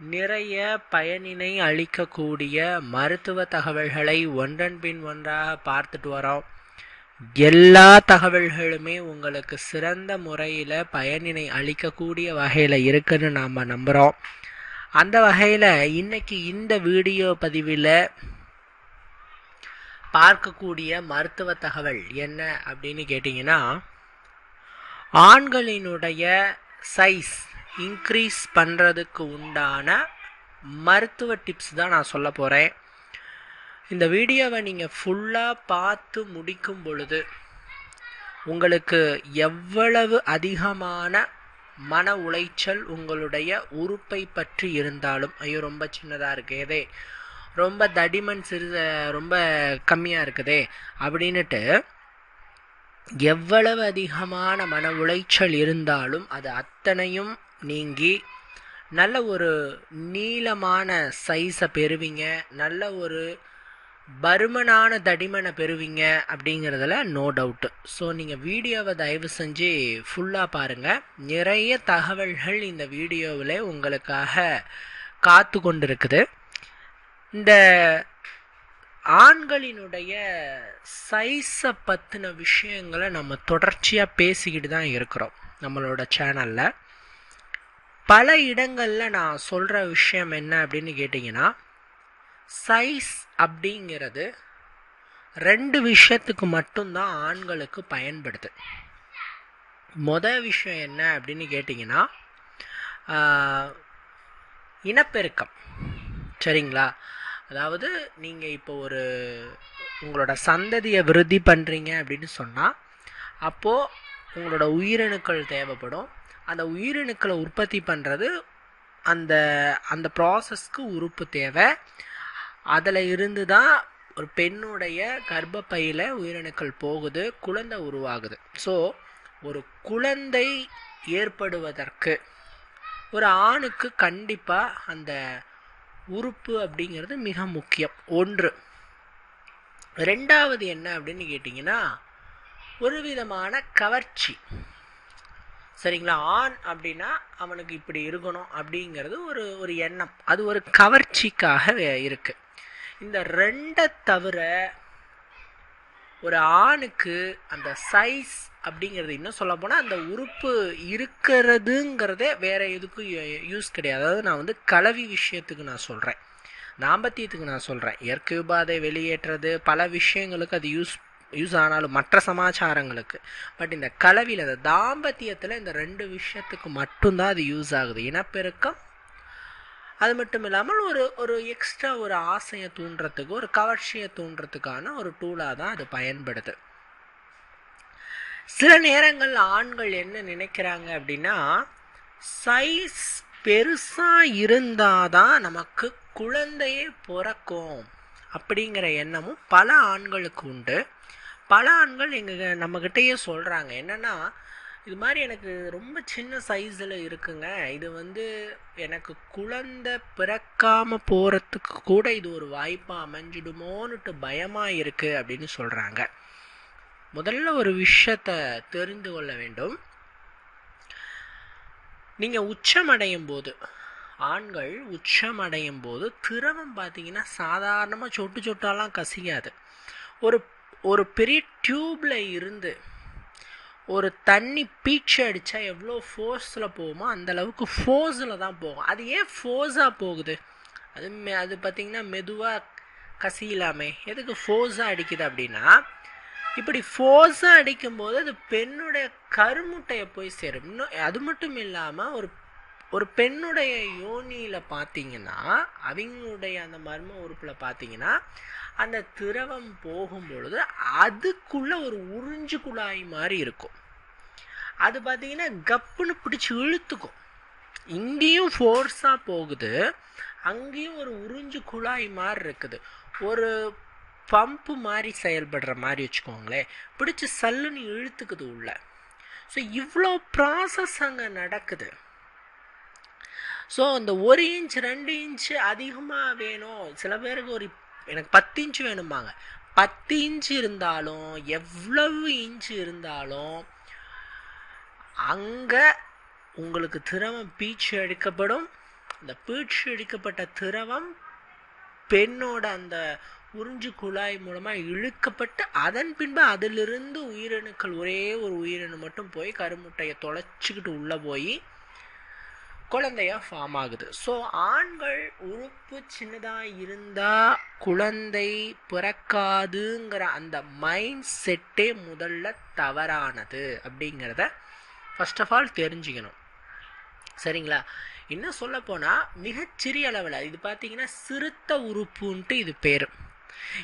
நிறைய பயனினை அளிக்கக்கூடிய மருத்துவ தகவல்களை ஒன்றன் பின் ஒன்றாக பார்த்துட்டு வரோம். எல்லா தகவல்களுமே உங்களுக்கு சிறந்த முறையில் பயனினை அளிக்கக்கூடிய வகையில் இருக்குன்னு நாம் நம்புகிறோம் அந்த வகையில் இன்னைக்கு இந்த வீடியோ பதிவில் பார்க்கக்கூடிய மருத்துவ தகவல் என்ன அப்படின்னு கேட்டிங்கன்னா ஆண்களினுடைய சைஸ் இன்க்ரீஸ் பண்ணுறதுக்கு உண்டான மருத்துவ டிப்ஸ் தான் நான் சொல்ல போகிறேன் இந்த வீடியோவை நீங்கள் ஃபுல்லாக பார்த்து முடிக்கும் பொழுது உங்களுக்கு எவ்வளவு அதிகமான மன உளைச்சல் உங்களுடைய உறுப்பை பற்றி இருந்தாலும் ஐயோ ரொம்ப சின்னதாக இருக்கு ஏதே ரொம்ப தடிமன் சிறு ரொம்ப கம்மியாக இருக்குதே அப்படின்னுட்டு எவ்வளவு அதிகமான மன உளைச்சல் இருந்தாலும் அது அத்தனையும் நீங்கி நல்ல ஒரு நீளமான சைஸை பெறுவீங்க நல்ல ஒரு பருமனான தடிமனை பெறுவீங்க அப்படிங்கிறதுல நோ டவுட்டு ஸோ நீங்கள் வீடியோவை தயவு செஞ்சு ஃபுல்லாக பாருங்கள் நிறைய தகவல்கள் இந்த வீடியோவில் உங்களுக்காக காத்து கொண்டிருக்குது. இந்த ஆண்களினுடைய சைஸை பற்றின விஷயங்களை நம்ம தொடர்ச்சியாக பேசிக்கிட்டு தான் இருக்கிறோம் நம்மளோட சேனலில் பல இடங்களில் நான் சொல்கிற விஷயம் என்ன அப்படின்னு கேட்டிங்கன்னா சைஸ் அப்படிங்கிறது ரெண்டு விஷயத்துக்கு மட்டும்தான் ஆண்களுக்கு பயன்படுது. மொதல் விஷயம் என்ன அப்படின்னு கேட்டிங்கன்னா இனப்பெருக்கம். சரிங்களா? அதாவது நீங்கள் இப்போ ஒரு உங்களோட சந்ததியை விருத்தி பண்ணுறீங்க அப்படின்னு சொன்னால் அப்போது உங்களோட உயிரணுக்கள் தேவைப்படும். அந்த உயிரணுக்களை உற்பத்தி பண்ணுறது அந்த அந்த ப்ராசஸ்க்கு உறுப்பு தேவை. அதில் இருந்து தான் ஒரு பெண்ணுடைய கர்ப்பப்பையில் உயிரணுக்கள் போகுது குழந்தை உருவாகுது. ஸோ ஒரு குழந்தை ஏற்படுவதற்கு ஒரு ஆணுக்கு கண்டிப்பாக அந்த உறுப்பு அப்படிங்கிறது மிக முக்கியம். ஒன்று. ரெண்டாவது என்ன அப்படின்னு கேட்டிங்கன்னா ஒரு விதமான கவர்ச்சி. சரிங்களா? ஆண் அப்படின்னா அவனுக்கு இப்படி இருக்கணும் அப்படிங்கிறது ஒரு ஒரு எண்ணம். அது ஒரு கவர்ச்சிக்காக இருக்குது இந்த ரெண்டை தவிர ஒரு ஆணுக்கு அந்த சைஸ் அப்படிங்கிறது இன்னும் சொல்ல போனால் அந்த உறுப்பு இருக்கிறதுங்கிறதே வேற எதுக்கும் யூஸ் கிடையாது. அதாவது நான் வந்து கலவி விஷயத்துக்கு நான் சொல்கிறேன் தாம்பத்தியத்துக்கு நான் சொல்கிறேன் இயற்கை உபாதை வெளியேற்றுறது பல விஷயங்களுக்கு அது யூஸ் யூஸ் ஆனாலும் மற்ற சமாச்சாரங்களுக்கு. பட் இந்த கலவியில் இந்த தாம்பத்தியத்தில் இந்த ரெண்டு விஷயத்துக்கு மட்டும்தான் அது யூஸ் ஆகுது. இனப்பெருக்கம் அது மட்டும் இல்லாமல் ஒரு ஒரு எக்ஸ்ட்ரா ஒரு ஆசையை தூண்டுறதுக்கு ஒரு கவர்ச்சியை தூண்டுறதுக்கான ஒரு டூலாக தான் அது பயன்படுது. சில நேரங்கள் ஆண்கள் என்ன நினைக்கிறாங்க அப்படின்னா சைஸ் பெருசாக இருந்தால் தான் நமக்கு குழந்தையே பிறக்கும் அப்படிங்கிற எண்ணமும் பல ஆண்களுக்கு உண்டு. பல ஆண்கள் எங்கள் நம்மக்கிட்டேயே சொல்கிறாங்க என்னென்னா இது மாதிரி எனக்கு ரொம்ப சின்ன சைஸில் இருக்குங்க. இது வந்து எனக்கு குழந்தை பிறக்காமல் போகிறதுக்கு கூட இது ஒரு வாய்ப்பாக அமைஞ்சிடுமோன்னுட்டு பயமாக இருக்குது அப்படின்னு சொல்கிறாங்க முதல்ல ஒரு விஷயத்த தெரிந்து கொள்ள வேண்டும். நீங்கள் உச்சமடையும் போது ஆண்கள் உச்சமடையும் போது திரவம் பார்த்தீங்கன்னா சாதாரணமாக சொட்டு சொட்டாலாம் கசியாது. ஒரு ஒரு பெரிய டியூப்பில் இருந்து ஒரு தண்ணி பீச்சு அடித்தா எவ்வளோ ஃபோர்ஸில் போகுமோ அந்தளவுக்கு ஃபோர்ஸில் தான் போகும். அது ஏன் ஃபோர்ஸாக போகுது? அது மெ அது பார்த்திங்கன்னா மெதுவாக கசியலாமே. எதுக்கு ஃபோர்ஸாக அடிக்குது அப்படின்னா இப்படி ஃபோர்ஸாக அடிக்கும்போது அது பெண்ணுடைய கருமுட்டையை போய் சேரும். இன்னும் அது மட்டும் இல்லாமல் ஒரு ஒரு பெண்ணுடைய யோனியில் பார்த்தீங்கன்னா அவங்களுடைய அந்த மர்ம உறுப்பில் பார்த்தீங்கன்னா அந்த திரவம் போகும் பொழுது ஒரு உறிஞ்சு குழாய் மாதிரி இருக்கும். அது பார்த்தீங்கன்னா கப்புன்னு பிடிச்சி இழுத்துக்கும். இங்கேயும் ஃபோர்ஸாக போகுது. அங்கேயும் ஒரு உறிஞ்சு குழாய் மாதிரி இருக்குது. ஒரு பம்பு மாதிரி செயல்படுற மாதிரி வச்சுக்கோங்களேன். பிடிச்சி சல்லுன்னு இழுத்துக்குது உள்ள. ஸோ இவ்வளோ ப்ராசஸ் அங்கே நடக்குது. ஸோ அந்த ஒரு இன்ச் ரெண்டு இன்ச்சு அதிகமாக வேணும். சில பேருக்கு ஒரு எனக்கு பத்து இன்ச்சு வேணும்பாங்க. பத்து இன்ச்சு இருந்தாலும் எவ்வளவு இன்ச்சு இருந்தாலும் அங்கே உங்களுக்கு திரவம் பீச்சு அழிக்கப்படும் அந்த பீச்சு அழிக்கப்பட்ட திரவம் பெண்ணோட அந்த உறிஞ்சு குழாய் மூலமாக இழுக்கப்பட்டு அதன் பின்பு அதிலிருந்து உயிரணுக்கள் ஒரே ஒரு உயிரணு மட்டும் போய் கருமுட்டையை தொலைச்சிக்கிட்டு உள்ளே போய் குழந்தையாக ஃபார்ம் ஆகுது. ஸோ ஆண்கள் உறுப்பு சின்னதாக இருந்தால் குழந்தை பிறக்காதுங்கிற அந்த மைண்ட் செட்டே முதல்ல தவறானது அப்படிங்கிறத ஃபர்ஸ்ட் ஆஃப் ஆல் தெரிஞ்சுக்கணும். சரிங்களா? இன்னும் சொல்ல போனால் மிகச்சிறிய அளவில் இது பார்த்திங்கன்னா சிறுத்த உறுப்புன்ட்டு இது பேர்.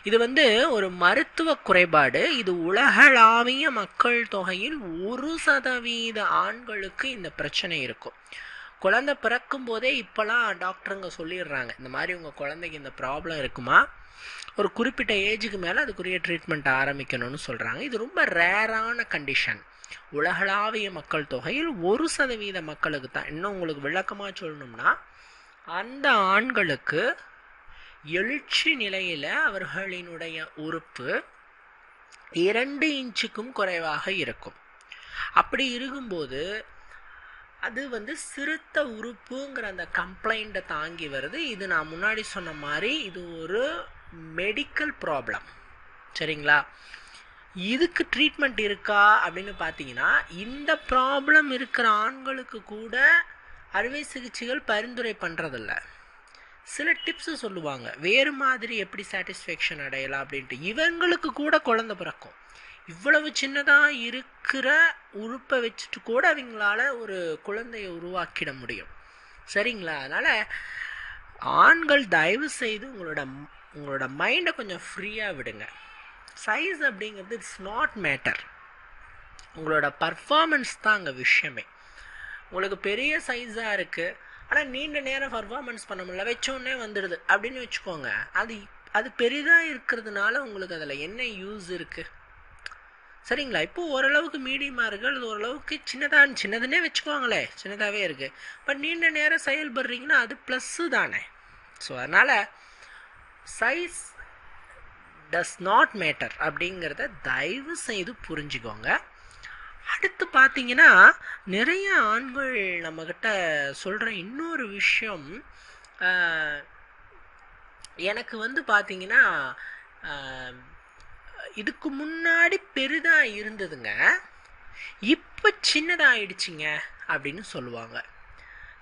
இது வந்து ஒரு மருத்துவ குறைபாடு. இது உலகளாவிய மக்கள் தொகையில் ஒரு சதவீத ஆண்களுக்கு இந்த பிரச்சனை இருக்கும். குழந்தை பிறக்கும் போதே இப்போலாம் டாக்டருங்க சொல்லிடுறாங்க. இந்த மாதிரி உங்கள் குழந்தைக்கு இந்த ப்ராப்ளம் இருக்குமா? ஒரு குறிப்பிட்ட ஏஜுக்கு மேலே அதுக்குரிய ட்ரீட்மெண்ட் ஆரம்பிக்கணும்னு சொல்கிறாங்க இது ரொம்ப ரேரான கண்டிஷன் உலகளாவிய மக்கள் தொகையில் ஒரு சதவீத மக்களுக்கு தான். இன்னும் உங்களுக்கு விளக்கமாக சொல்லணும்னா அந்த ஆண்களுக்கு எழுச்சி நிலையில் அவர்களினுடைய உறுப்பு இரண்டு இன்ச்சுக்கும் குறைவாக இருக்கும். அப்படி இருக்கும்போது அது வந்து சிறுத்த உறுப்புங்கிற அந்த கம்ப்ளைண்ட்டை தாங்கி வருது. இது நான் முன்னாடி சொன்ன மாதிரி இது ஒரு மெடிக்கல் ப்ராப்ளம் சரிங்களா? இதுக்கு ட்ரீட்மெண்ட் இருக்கா அப்படின்னு பார்த்தீங்கன்னா இந்த ப்ராப்ளம் இருக்கிற ஆண்களுக்கு கூட அறுவை சிகிச்சைகள் பரிந்துரை பண்ணுறதில்ல சில டிப்ஸு சொல்லுவாங்க. வேறு மாதிரி எப்படி சாட்டிஸ்ஃபேக்ஷன் அடையலாம் அப்படின்ட்டு. இவங்களுக்கு கூட குழந்த பிறக்கும். இவ்வளவு சின்னதாக இருக்கிற உறுப்பை வச்சுட்டு கூட அவங்களால ஒரு குழந்தையை உருவாக்கிட முடியும். சரிங்களா? அதனால் ஆண்கள் தயவு செய்து உங்களோட உங்களோட மைண்டை கொஞ்சம் ஃப்ரீயாக விடுங்க. சைஸ் அப்படிங்கிறது இட்ஸ் நாட் மேட்டர் உங்களோட பர்ஃபார்மன்ஸ் தான் அங்கே விஷயமே. உங்களுக்கு பெரிய சைஸாக இருக்குது ஆனால் நீண்ட நேரம் பர்ஃபாமன்ஸ் பண்ண முடியல. வச்சோடனே வந்துடுது. அப்படின்னு வச்சுக்கோங்க. அது அது பெரிதாக இருக்கிறதுனால உங்களுக்கு அதில் என்ன யூஸ் இருக்குது சரிங்களா? இப்போ ஓரளவுக்கு மீடியமாக இருக்குது ஓரளவுக்கு சின்னதாக சின்னதுன்னே வச்சுக்கோங்களே. சின்னதாகவே இருக்குது பட் நீண்ட நேரம் செயல்படுறீங்கன்னா அது ப்ளஸ்ஸு தானே. ஸோ அதனால் சைஸ் டஸ் நாட் மேட்டர் அப்படிங்கிறத தயவு செய்து புரிஞ்சுக்கோங்க. அடுத்து பார்த்தீங்கன்னா நிறைய ஆண்கள் நம்மக்கிட்ட சொல்கிற இன்னொரு விஷயம் எனக்கு வந்து பார்த்தீங்கன்னா இதுக்கு முன்னாடி பெரிதாக இருந்ததுங்க. இப்போ சின்னதாகிடுச்சிங்க அப்படின்னு சொல்லுவாங்க.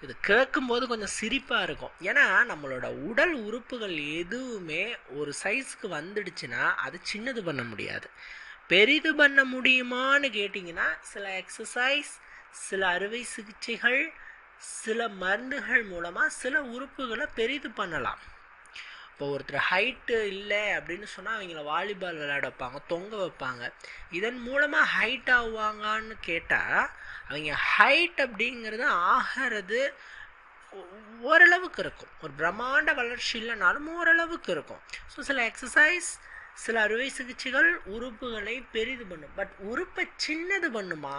இது கேட்கும்போது கொஞ்சம் சிரிப்பாக இருக்கும். ஏன்னா நம்மளோட உடல் உறுப்புகள் எதுவுமே ஒரு சைஸ்க்கு வந்துடுச்சுன்னா அது சின்னது பண்ண முடியாது. பெரிது பண்ண முடியுமான்னு கேட்டிங்கன்னா சில எக்ஸசைஸ் சில அறுவை சிகிச்சைகள் சில மருந்துகள் மூலமாக சில உறுப்புகளை பெரிது பண்ணலாம். இப்போ ஒருத்தர் ஹைட்டு இல்லை அப்படின்னு சொன்னால் அவங்கள வாலிபால் விளையாட வைப்பாங்க தொங்க வைப்பாங்க. இதன் மூலமாக ஹைட் ஆகுவாங்கன்னு கேட்டால் அவங்க ஹைட் அப்படிங்கிறது ஆகிறது ஓரளவுக்கு இருக்கும். ஒரு பிரம்மாண்ட வளர்ச்சி இல்லைனாலும் ஓரளவுக்கு இருக்கும். ஸோ சில எக்ஸசைஸ் சில அறுவை சிகிச்சைகள் உறுப்புகளை பெரிது பண்ணும். பட் உறுப்பை சின்னது பண்ணுமா?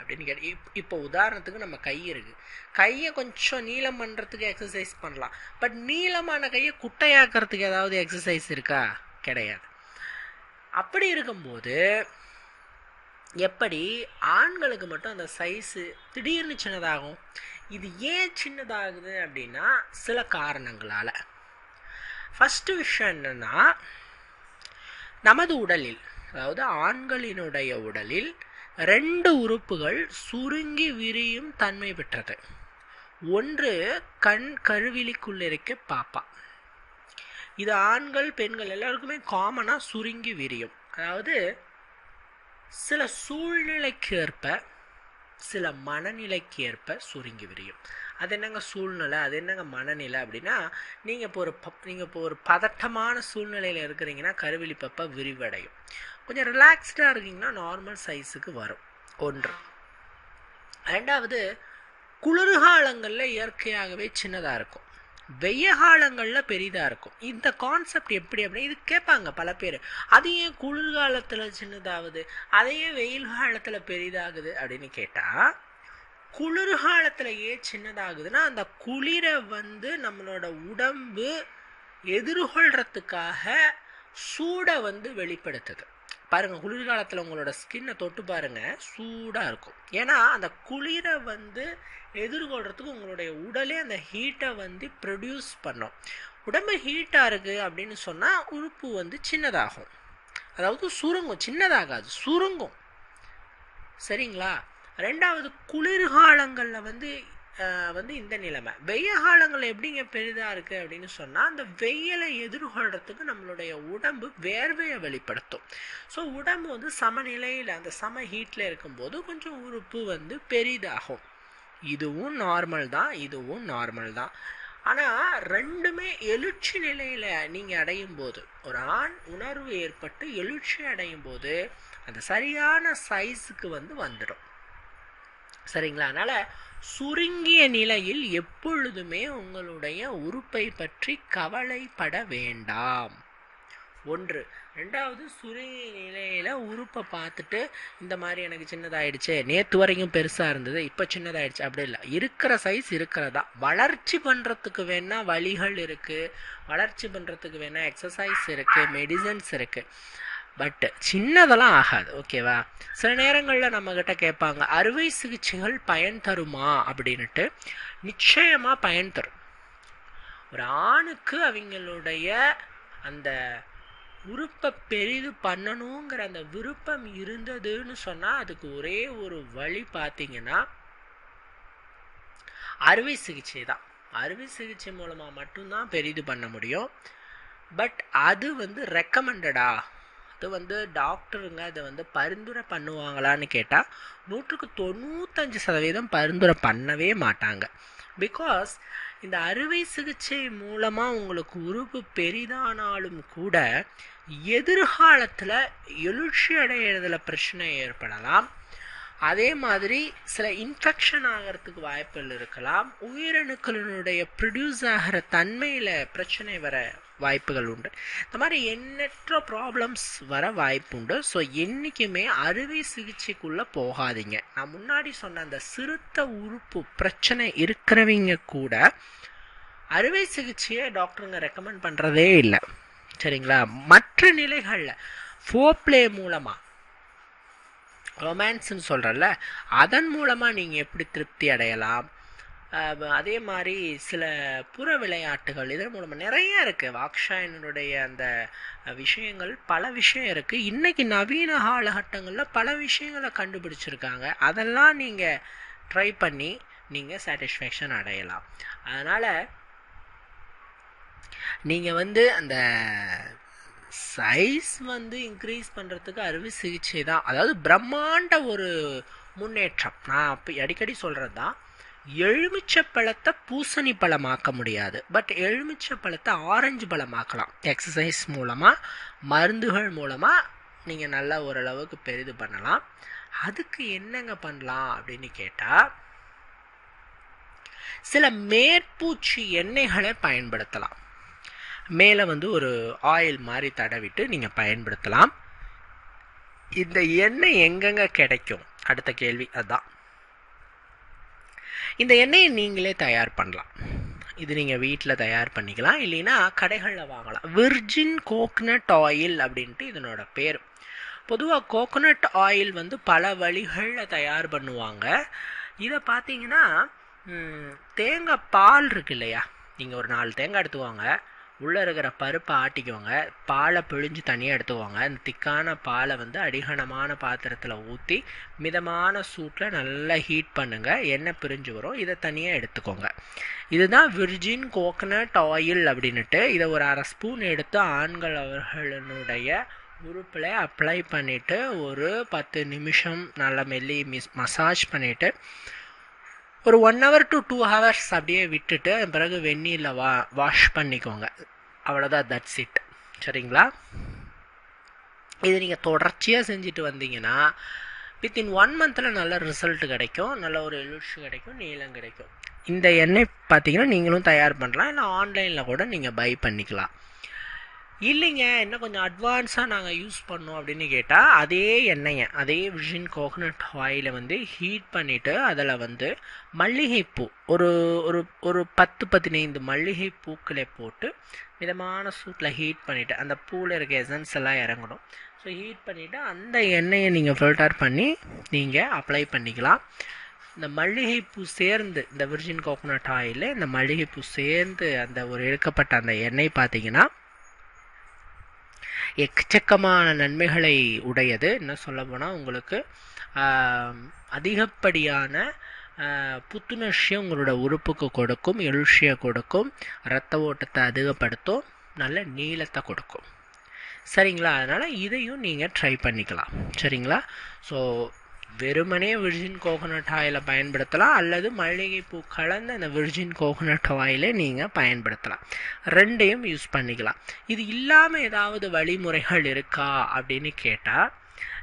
அப்படின்னு கேட்டு இப் இப்போ உதாரணத்துக்கு நம்ம கை இருக்குது கையை கொஞ்சம் நீளம் பண்ணுறதுக்கு எக்ஸசைஸ் பண்ணலாம். பட் நீளமான கையை குட்டையாக்கிறதுக்கு ஏதாவது எக்ஸசைஸ் இருக்கா? கிடையாது. அப்படி இருக்கும்போது எப்படி ஆண்களுக்கு மட்டும் அந்த சைஸு திடீர்னு சின்னதாகும்? இது ஏன் சின்னதாகுது அப்படின்னா சில காரணங்களால். ஃபஸ்ட்டு விஷயம் என்னென்னா நமது உடலில் அதாவது ஆண்களினுடைய உடலில் ரெண்டு உறுப்புகள் சுருங்கி விரியும் தன்மை பெற்றது. ஒன்று கண் கருவிலிக்குள்ள இருக்க பாப்பா. இது ஆண்கள் பெண்கள் எல்லாருக்குமே காமனாக சுருங்கி விரியும். அதாவது சில சூழ்நிலைக்கு ஏற்ப சில மனநிலைக்கு ஏற்ப சுருங்கி விரியும். அது என்னங்க சூழ்நிலை? அது என்னங்க மனநிலை அப்படின்னா நீங்கள் இப்போ ஒரு ப நீங்கள் இப்போ ஒரு பதட்டமான சூழ்நிலையில் இருக்கிறீங்கன்னா கருவிழி பப்பை விரிவடையும். கொஞ்சம் ரிலாக்ஸ்டாக இருக்கீங்கன்னா நார்மல் சைஸுக்கு வரும். ஒன்று. ரெண்டாவது குளிர்காலங்களில் இயற்கையாகவே சின்னதாக இருக்கும். வெய்ய காலங்களில் பெரிதாக இருக்கும். இந்த கான்செப்ட் எப்படி அப்படின்னா இது கேட்பாங்க பல பேர். அது ஏன் குளிர்காலத்தில் சின்னதாகுது? அதையே வெயில் காலத்தில் பெரிதாகுது அப்படின்னு கேட்டால் குளிர்காலத்தில் ஏன் சின்னதாகுதுன்னா அந்த குளிரை வந்து நம்மளோட உடம்பு எதிர்கொள்கிறதுக்காக சூடை வந்து வெளிப்படுத்துது. பாருங்கள் குளிர்காலத்தில் உங்களோட ஸ்கின்னை தொட்டு பாருங்கள் சூடாக இருக்கும். ஏன்னா அந்த குளிரை வந்து எதிர்கொள்கிறதுக்கு உங்களுடைய உடலே அந்த ஹீட்டை வந்து ப்ரொடியூஸ் பண்ணும். உடம்பு ஹீட்டாக இருக்குது அப்படின்னு சொன்னால் உறுப்பு வந்து சின்னதாகும். அதாவது சுருங்கும் சின்னதாகாது சுருங்கும். சரிங்களா? ரெண்டாவது குளிர்காலங்களில் வந்து வந்து இந்த நிலைமை. வெய்ய காலங்கள் எப்படிங்க பெரிதாக இருக்குது அப்படின்னு சொன்னால் அந்த வெயிலை எதிர்கொள்கிறதுக்கு நம்மளுடைய உடம்பு வேர்வையை வெளிப்படுத்தும். ஸோ உடம்பு வந்து சமநிலையில் அந்த சம ஹீட்டில் இருக்கும்போது கொஞ்சம் உறுப்பு வந்து பெரிதாகும். இதுவும் நார்மல் தான் இதுவும் நார்மல் தான். ஆனால் ரெண்டுமே எழுச்சி நிலையில் நீங்கள் அடையும் போது ஒரு ஆண் உணர்வு ஏற்பட்டு எழுச்சி அடையும் போது அந்த சரியான சைஸுக்கு வந்து வந்துடும். சரிங்களா? அதனால் சுருங்கிய நிலையில் எப்பொழுதுமே உங்களுடைய உறுப்பை பற்றி கவலைப்பட வேண்டாம். ஒன்று. ரெண்டாவது சுருங்கிய நிலையில் உறுப்பை பார்த்துட்டு இந்த மாதிரி எனக்கு சின்னதாயிடுச்சு நேற்று வரைக்கும் பெருசாக இருந்தது இப்போ சின்னதாயிடுச்சு அப்படி இல்லை. இருக்கிற சைஸ் இருக்கிறதா? வளர்ச்சி பண்ணுறதுக்கு வேணால் வழிகள் இருக்குது வளர்ச்சி பண்ணுறதுக்கு வேணால் எக்ஸசைஸ் இருக்குது மெடிசன்ஸ் இருக்குது பட் சின்னதெல்லாம் ஆகாது ஓகேவா? சில நேரங்களில் நம்மக்கிட்ட கேட்பாங்க அறுவை சிகிச்சைகள் பயன் தருமா? அப்படின்ட்டு நிச்சயமாக பயன் தரும். ஒரு ஆணுக்கு அவங்களுடைய அந்த உறுப்பை பெரிது பண்ணணுங்கிற அந்த விருப்பம் இருந்ததுன்னு சொன்னால் அதுக்கு ஒரே ஒரு வழி பார்த்தீங்கன்னா அறுவை சிகிச்சை தான். அறுவை சிகிச்சை மூலமாக மட்டும்தான் பெரிது பண்ண முடியும். பட் அது வந்து ரெக்கமெண்டடா அது வந்து டாக்டருங்க அதை வந்து பரிந்துரை பண்ணுவாங்களான்னு கேட்டால் நூற்றுக்கு தொண்ணூத்தஞ்சு சதவீதம் பரிந்துரை பண்ணவே மாட்டாங்க. பிகாஸ் இந்த அறுவை சிகிச்சை மூலமாக உங்களுக்கு உறுப்பு பெரிதானாலும் கூட எதிர்காலத்தில் எழுச்சி அடையிறதுல பிரச்சனை ஏற்படலாம். அதே மாதிரி சில இன்ஃபெக்ஷன் ஆகிறதுக்கு வாய்ப்புகள் இருக்கலாம். உயிரணுக்களினுடைய ப்ரொடியூஸ் ஆகிற தன்மையில் பிரச்சனை வர வாய்ப்புகள் உண்டு இந்த மாதிரி எண்ணற்ற ப்ராப்ளம்ஸ் வர வாய்ப்பு உண்டு ஸோ என்றைக்குமே அறுவை சிகிச்சைக்குள்ளே போகாதீங்க. நான் முன்னாடி சொன்ன அந்த சிறுத்த உறுப்பு பிரச்சனை இருக்கிறவங்க கூட அறுவை சிகிச்சையை டாக்டருங்க ரெக்கமெண்ட் பண்ணுறதே இல்லை. சரிங்களா? மற்ற நிலைகளில் ஃபோப்ளே மூலமாக ரொமான்ஸ்ன்னு சொல்கிறல்ல அதன் மூலமாக நீங்கள் எப்படி திருப்தி அடையலாம்? அதே மாதிரி சில புற விளையாட்டுகள் இதன் மூலமாக நிறைய இருக்குது வாக்ஷாயனுடைய அந்த விஷயங்கள் பல விஷயம் இருக்குது இன்றைக்கி நவீன காலகட்டங்களில் பல விஷயங்களை கண்டுபிடிச்சிருக்காங்க. அதெல்லாம் நீங்கள் ட்ரை பண்ணி நீங்கள் சாட்டிஸ்ஃபேக்ஷன் அடையலாம். அதனால் நீங்கள் வந்து அந்த சைஸ் வந்து இன்க்ரீஸ் பண்ணுறதுக்கு அறுவை சிகிச்சை தான். அதாவது பிரம்மாண்ட ஒரு முன்னேற்றம். நான் அப்போ அடிக்கடி சொல்கிறது தான் எலுமிச்சை பழத்தை பூசணி பழமாக்க முடியாது. பட் எலுமிச்சை பழத்தை ஆரஞ்சு பழமாக்கலாம். எக்ஸசைஸ் மூலமாக மருந்துகள் மூலமாக நீங்கள் நல்லா ஓரளவுக்கு பெரிது பண்ணலாம். அதுக்கு என்னங்க பண்ணலாம் அப்படின்னு கேட்டால் சில மேற்பூச்சி எண்ணெய்களை பயன்படுத்தலாம். மேலே வந்து ஒரு ஆயில் மாதிரி தடவிட்டு நீங்கள் பயன்படுத்தலாம். இந்த எண்ணெய் எங்கெங்க கிடைக்கும்? அடுத்த கேள்வி அதுதான் இந்த எண்ணெயை நீங்களே தயார் பண்ணலாம். இது நீங்கள் வீட்டில் தயார் பண்ணிக்கலாம். இல்லைன்னா கடைகளில் வாங்கலாம். விர்ஜின் கோக்னட் ஆயில் அப்படின்ட்டு இதனோட பேர். பொதுவாக கோகனட் ஆயில் வந்து பல வழிகளில் தயார் பண்ணுவாங்க. இதை பார்த்தீங்கன்னா தேங்காய் பால் இருக்கு இல்லையா? நீங்கள் ஒரு நாலு தேங்காய் எடுத்துவாங்க உள்ளே இருக்கிற பருப்பை ஆட்டிக்குவாங்க. பாலை பிழிஞ்சு தனியாக எடுத்துக்குவாங்க. அந்த திக்கான பாலை வந்து அடிகனமான பாத்திரத்தில் ஊற்றி மிதமான சூட்டில் நல்லா ஹீட் பண்ணுங்கள் எண்ணெய் பிரிஞ்சு வரும். இதை தனியாக எடுத்துக்கோங்க. இதுதான் விர்ஜின் கோகனட் ஆயில் அப்படின்னுட்டு இதை ஒரு அரை ஸ்பூன் எடுத்து ஆண்கள் அவர்களுடைய உறுப்பில் அப்ளை பண்ணிவிட்டு ஒரு பத்து நிமிஷம் நல்லா மெல்லி மிஸ் மசாஜ் பண்ணிவிட்டு ஒரு one hour to two hours அப்படியே விட்டுட்டு பிறகு வெந்நீரில் வா வாஷ் பண்ணிக்கோங்க. அவ்வளோதான் தட்ஸ் இட் சரிங்களா? இது நீங்கள் தொடர்ச்சியாக செஞ்சுட்டு வந்தீங்கன்னா வித்தின் ஒன் மந்தில் நல்ல ரிசல்ட் கிடைக்கும் நல்ல ஒரு எழுச்சி கிடைக்கும் நீளம் கிடைக்கும். இந்த எண்ணெய் பார்த்தீங்கன்னா நீங்களும் தயார் பண்ணலாம். இல்லை ஆன்லைனில் கூட நீங்கள் பை பண்ணிக்கலாம். இல்லைங்க இன்னும் கொஞ்சம் அட்வான்ஸாக நாங்கள் யூஸ் பண்ணோம் அப்படின்னு கேட்டால் அதே எண்ணெயை அதே விர்ஜின் கோகனட் ஆயிலை வந்து ஹீட் பண்ணிவிட்டு அதில் வந்து மல்லிகைப்பூ ஒரு ஒரு ஒரு பத்து பதினைந்து மல்லிகை பூக்களை போட்டு மிதமான சூட்டில் ஹீட் பண்ணிவிட்டு அந்த பூவில் இருக்க எசன்ஸ் எல்லாம் இறங்கணும். ஸோ ஹீட் பண்ணிவிட்டு அந்த எண்ணெயை நீங்கள் ஃபில்டர் பண்ணி நீங்கள் அப்ளை பண்ணிக்கலாம். இந்த மல்லிகைப்பூ சேர்ந்து இந்த விர்ஜின் கோகோனட் ஆயிலில் இந்த மல்லிகைப்பூ சேர்ந்து அந்த ஒரு எடுக்கப்பட்ட அந்த எண்ணெய் பார்த்தீங்கன்னா எக்கச்சக்கமான நன்மைகளை உடையது. என்ன சொல்ல போனால் உங்களுக்கு அதிகப்படியான புத்துணர்ச்சியை உங்களோட உறுப்புக்கு கொடுக்கும் எழுச்சியை கொடுக்கும் இரத்த ஓட்டத்தை அதிகப்படுத்தும் நல்ல நீளத்தை கொடுக்கும். சரிங்களா? அதனால் இதையும் நீங்கள் ட்ரை பண்ணிக்கலாம். சரிங்களா? ஸோ வெறுமனே விர்ஜின் கோகோனட் ஆயிலை பயன்படுத்தலாம் அல்லது மல்லிகைப்பூ கலந்த அந்த விர்ஜின் கோகோனட் ஆயிலை நீங்கள் பயன்படுத்தலாம். ரெண்டையும் யூஸ் பண்ணிக்கலாம். இது இல்லாமல் ஏதாவது வழிமுறைகள் இருக்கா அப்படின்னு கேட்டால்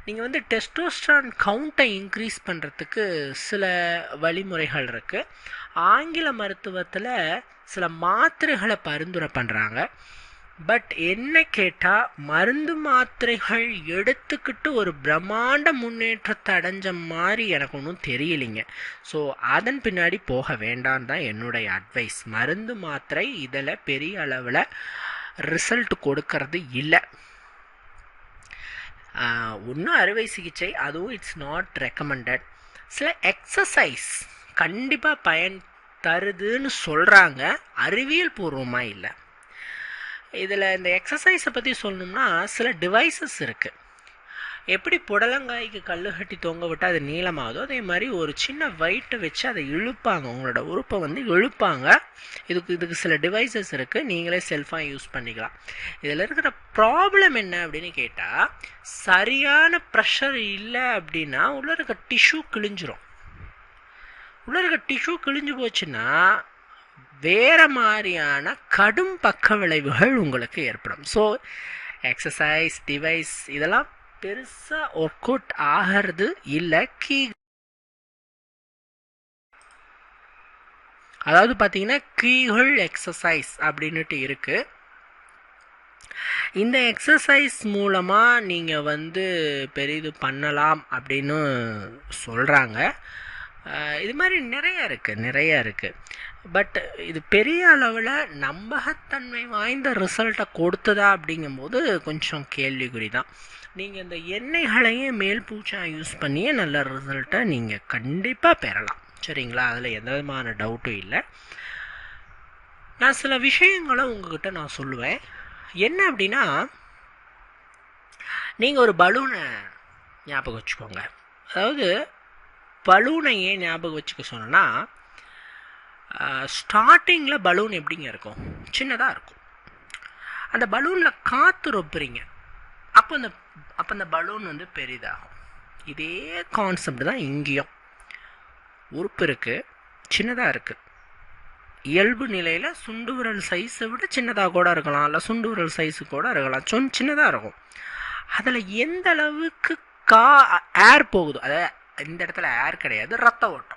நீங்கள் வந்து டெஸ்டோஸ்ட்ரான் கவுண்ட்டை இன்க்ரீஸ் பண்ணுறதுக்கு சில வழிமுறைகள் இருக்குது ஆங்கில மருத்துவத்தில் சில மாத்திரைகளை பரிந்துரை பண்ணுறாங்க பட் என்ன கேட்டால் மருந்து மாத்திரைகள் எடுத்துக்கிட்டு ஒரு பிரம்மாண்ட முன்னேற்றத்தை அடைஞ்ச மாதிரி எனக்கு ஒன்றும் தெரியலைங்க. ஸோ அதன் பின்னாடி போக வேண்டாம் தான் என்னுடைய அட்வைஸ் மருந்து மாத்திரை இதில் பெரிய அளவில் ரிசல்ட் கொடுக்கறது இல்லை. ஒன்றும் அறுவை சிகிச்சை அதுவும் இட்ஸ் நாட் ரெக்கமெண்டட் சில எக்ஸசைஸ் கண்டிப்பாக பயன் தருதுன்னு சொல்கிறாங்க அறிவியல் பூர்வமாக இல்லை. இதில் இந்த எக்ஸசைஸை பற்றி சொல்லணும்னா சில டிவைசஸ் இருக்குது எப்படி புடலங்காய்க்கு கல் கட்டி தொங்க விட்டால் அது நீளமாகுதோ அதே மாதிரி ஒரு சின்ன வெயிட்டை வச்சு அதை இழுப்பாங்க. உங்களோட உறுப்பை வந்து இழுப்பாங்க. இதுக்கு இதுக்கு சில டிவைசஸ் இருக்குது நீங்களே செல்ஃபாக யூஸ் பண்ணிக்கலாம். இதில் இருக்கிற ப்ராப்ளம் என்ன அப்படின்னு கேட்டால் சரியான ப்ரெஷர் இல்லை அப்படின்னா உள்ளே இருக்க டிஷ்யூ கிழிஞ்சிரும். உள்ளே இருக்க டிஷ்யூ கிழிஞ்சு போச்சுன்னா வேறு மாதிரியான கடும் பக்க விளைவுகள் உங்களுக்கு ஏற்படும். ஸோ எக்ஸசைஸ் டிவைஸ் இதெல்லாம் பெருசாக ஒர்க் அவுட் ஆகிறது இல்லை. கீ அதாவது பார்த்தீங்கன்னா கீகள் எக்ஸசைஸ் அப்படின்னுட்டு இருக்குது இந்த எக்ஸசைஸ் மூலமாக நீங்கள் வந்து பெரிது பண்ணலாம் அப்படின்னு சொல்கிறாங்க இது மாதிரி நிறைய இருக்குது நிறைய இருக்குது பட் இது பெரிய அளவில் நம்பகத்தன்மை வாய்ந்த ரிசல்ட்டை கொடுத்ததா அப்படிங்கும்போது கொஞ்சம் கேள்விக்குறி தான் நீங்கள் இந்த எண்ணெய்களையே மேல் பூச்சாக யூஸ் பண்ணியே நல்ல ரிசல்ட்டை நீங்கள் கண்டிப்பாக பெறலாம். சரிங்களா? அதில் எந்த விதமான டவுட்டும் இல்லை. நான் சில விஷயங்களை உங்ககிட்ட நான் சொல்லுவேன். என்ன அப்படின்னா நீங்கள் ஒரு பலூனை ஞாபகம் வச்சுக்கோங்க. அதாவது பலூனை ஏன் ஞாபகம் வச்சுக்க சொன்னேன்னா ஸ்டார்டிங்கில் பலூன் எப்படிங்க இருக்கும்? சின்னதாக இருக்கும். அந்த பலூனில் காற்று ரொப்புறீங்க. அப்போ அந்த அப்போ அந்த பலூன் வந்து பெரிதாகும். இதே கான்செப்ட் தான் இங்கேயும். உறுப்பு இருக்குது சின்னதாக இருக்குது இயல்பு நிலையில் சுண்டு விரல் சைஸை விட சின்னதாக கூட இருக்கலாம் இல்லை சுண்டு விரல் சைஸு கூட இருக்கலாம். சொன் சின்னதாக இருக்கும். அதில் எந்த அளவுக்கு கா ஏர் போகுதோ அதாவது இந்த இடத்துல ஏர் கிடையாது ரத்த ஓட்டம்.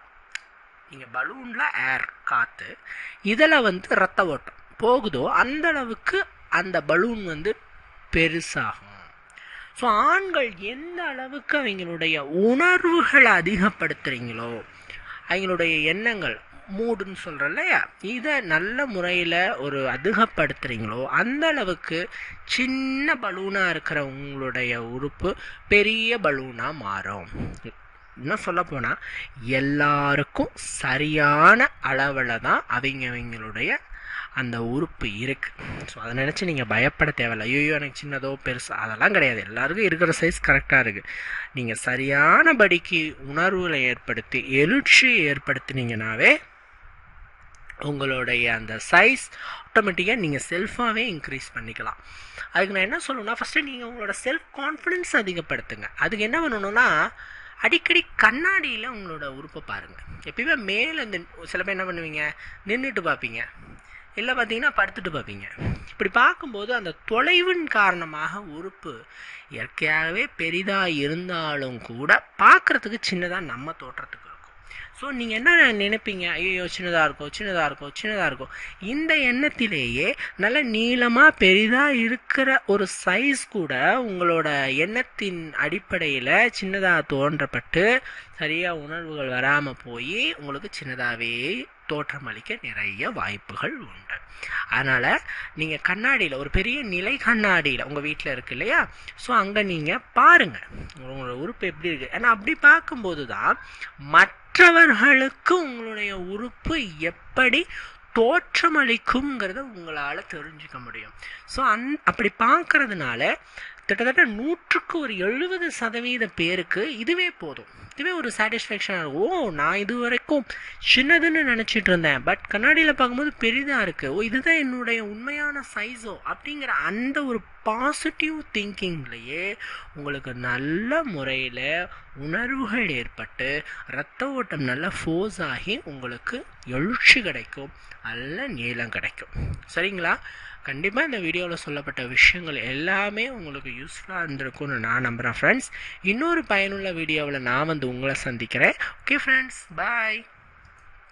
நீங்கள் பலூனில் ஏர் காற்று இதில் வந்து ரத்த ஓட்டம். போகுதோ அந்த அளவுக்கு அந்த பலூன் வந்து பெருசாகும். ஸோ ஆண்கள் எந்த அளவுக்கு அவங்களுடைய உணர்வுகளை அதிகப்படுத்துகிறீங்களோ அவங்களுடைய எண்ணங்கள் மூடுன்னு சொல்கிறோம் இல்லையா? இதை நல்ல முறையில் ஒரு அதிகப்படுத்துகிறீங்களோ அந்த அளவுக்கு சின்ன பலூனாக இருக்கிற உங்களுடைய உறுப்பு பெரிய பலூனாக மாறும். இன்னும் சொல்ல போனால் எல்லாருக்கும் சரியான அளவில் தான் அவங்க அவங்களுடைய அந்த உறுப்பு இருக்குது ஸோ அதை நினச்சி நீங்கள் பயப்பட தேவையில்ல. ஐயோ எனக்கு சின்னதோ பெருசோ அதெல்லாம் கிடையாது. எல்லாருக்கும் இருக்கிற சைஸ் கரெக்டாக இருக்குது நீங்கள் சரியான படிக்கு உணர்வுகளை ஏற்படுத்தி எழுச்சியை ஏற்படுத்தினீங்கனாவே உங்களுடைய அந்த சைஸ் ஆட்டோமேட்டிக்காக நீங்கள் செல்ஃபாகவே இன்க்ரீஸ் பண்ணிக்கலாம். அதுக்கு நான் என்ன சொல்லணும்னா ஃபஸ்ட்டு நீங்கள் உங்களோட செல்ஃப் கான்ஃபிடென்ஸ் அதிகப்படுத்துங்க. அதுக்கு என்ன பண்ணணும்னா அடிக்கடி கண்ணாடியில் உங்களோட உறுப்பை பாருங்கள் எப்பயுமே மேலே இந்த சில பேர் என்ன பண்ணுவீங்க? நின்றுட்டு பார்ப்பீங்க. இல்லை பார்த்தீங்கன்னா படுத்துட்டு பார்ப்பீங்க. இப்படி பார்க்கும்போது அந்த தொலைவின் காரணமாக உறுப்பு இயற்கையாகவே பெரிதாக இருந்தாலும் கூட பார்க்குறதுக்கு சின்னதாக நம்ம தோற்றத்துக்கு ஸோ நீங்கள் என்ன நினைப்பீங்க? ஐயோ சின்னதாக இருக்கும் சின்னதாக இருக்கும் சின்னதாக இருக்கும் இந்த எண்ணத்திலேயே நல்ல நீளமாக பெரிதாக இருக்கிற ஒரு சைஸ் கூட உங்களோட எண்ணத்தின் அடிப்படையில் சின்னதாக தோன்றப்பட்டு சரியாக உணர்வுகள் வராமல் போய் உங்களுக்கு சின்னதாகவே தோற்றமளிக்க நிறைய வாய்ப்புகள் உண்டு. அதனால் நீங்கள் கண்ணாடியில் ஒரு பெரிய நிலை கண்ணாடியில் உங்கள் வீட்டில் இருக்கு இல்லையா? ஸோ அங்கே நீங்கள் பாருங்கள் உங்களோட உறுப்பு எப்படி இருக்குது ஏன்னா அப்படி பார்க்கும்போது தான் மற்றவர்களுக்கு உங்களுடைய உறுப்பு எப்படி தோற்றமளிக்குங்கிறத உங்களால் தெரிஞ்சுக்க முடியும். ஸோ அந் அப்படி பார்க்கறதுனால கிட்டத்தட்ட நூற்றுக்கு ஒரு எழுபது சதவீத பேருக்கு இதுவே போதும். இதுவே ஒரு சாட்டிஸ்ஃபேக்ஷனாக இருக்கும். ஓ நான் இது வரைக்கும் சின்னதுன்னு நினச்சிட்டு இருந்தேன். பட் கண்ணாடியில் பார்க்கும்போது பெரிதாக இருக்குது ஓ இதுதான் என்னுடைய உண்மையான சைஸோ அப்படிங்கிற அந்த ஒரு பாசிட்டிவ் திங்கிங்லேயே உங்களுக்கு நல்ல முறையில் உணர்வுகள் ஏற்பட்டு ரத்த ஓட்டம் நல்லா ஃபோர்ஸ் ஆகி உங்களுக்கு எழுச்சி கிடைக்கும். நல்ல நீளம் கிடைக்கும். சரிங்களா? கண்டிப்பாக இந்த வீடியோவில் சொல்லப்பட்ட விஷயங்கள் எல்லாமே உங்களுக்கு யூஸ்ஃபுல்லாக இருந்திருக்கும்னு நான் நம்புகிறேன் ஃப்ரெண்ட்ஸ் இன்னொரு பயனுள்ள வீடியோவில் நான் வந்து உங்களை சந்திக்கிறேன். Okay friends bye